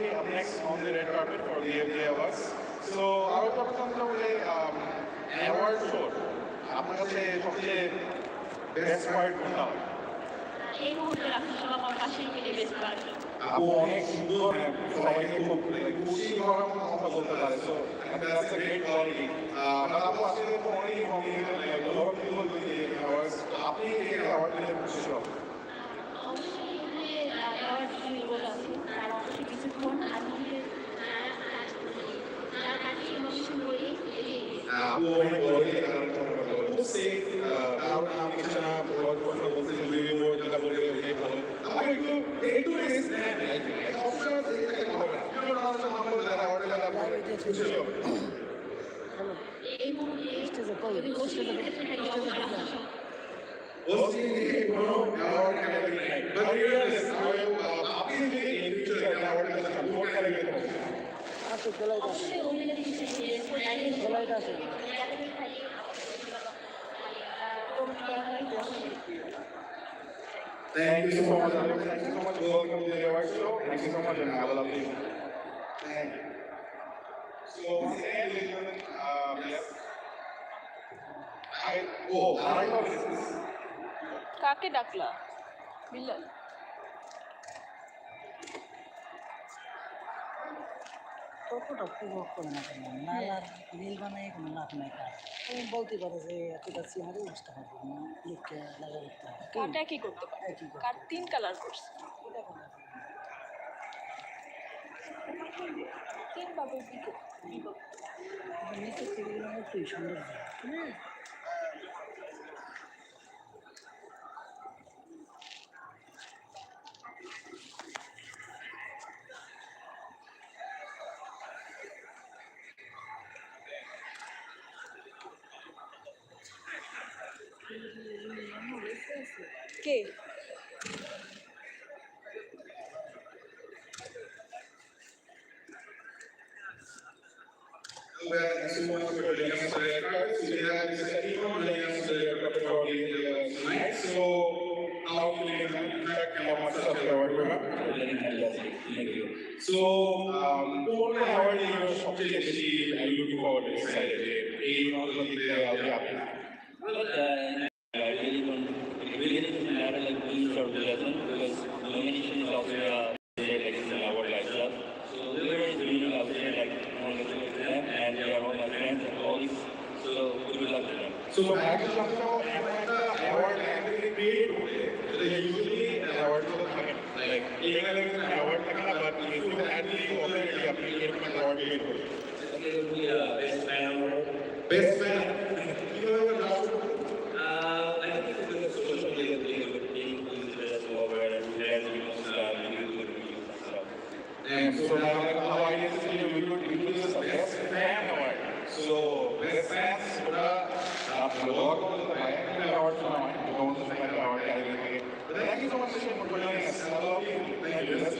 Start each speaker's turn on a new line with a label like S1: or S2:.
S1: shortly up next on the red carpet for the AFJ Awards. So আরও একটা প্রশ্ন হলে অ্যাওয়ার্ড শো আপনার কাছে সবচেয়ে বেস্ট পার্ট কোনটা
S2: এই মুহূর্তে রাখুন সব আমার পাশেই মিলে বেশ
S1: আপু অনেক সুন্দর সবাইকে খুব খুশি করার মতো কথা বলতে পারে so that's a great quality আপু আসলে অনেক অ্যাওয়ার্ডস আপনি এই অ্যাওয়ার্ড পেলে খুশি হন
S2: অবশ্যই এখানে অ্যাওয়ার্ড রোল আছে তার অবশ্যই কিছুক্ষণ আমি যারা কাজ করি যারা কাজে ইনোভেশন করি
S1: কথা বলব সে কারণ আমি কিছু না বড় কথা বলতে যে দুই বড় যেটা বলে ওইটাই ভালো আমাকে একটু একটু রেস্ট দেন সবসময় থেকে হবে না আমার যারা অর্ডার খুশি হবে
S2: এই মুহূর্তে অবশ্যই আপনার সব
S1: Hosting the Econo Award Night. But regardless, আপনি যদি in future একটা award এর কথা support করেন
S2: হয়
S1: Thank you so much. Thank you so much. Welcome to the award show. Thank you so much and have a lovely evening. Thank you. So, ladies and gentlemen, um, yes. I, oh, I know this is.
S3: কাকে ডাকলা বিল্লাল
S4: কতটা উপভোগ করে না কেন? নালার reel বানাই কোনো লাভ নাই কার তুমি বলতে পারো যে এতটা সিনারি নষ্ট হবে লিখতে লাগা করতে হবে।
S3: কাটা কি করতে পারে।
S4: একই
S3: কার তিন কালার করছে। তিন বাবুর দিকে বিকো
S4: কিন্তু নিচের থেকে গেলে একটুই সুন্দর
S3: কে
S1: en. So, how can we back and what's up So, all the hard work you? achieved and looking forward to. and they are all my
S5: friends and colleagues. So good to them. So for Action Lakshmi, the award actually paid today. Usually an award for the like even if an award but if you had the opportunity appreciate an award paid be a best fan award. Best fan. you know. And so
S1: now our reference ওরা blog পাওয়ার সময় তোমাদের সময় পাওয়ার আগে thank you so
S5: much for joining us I love you
S1: thank you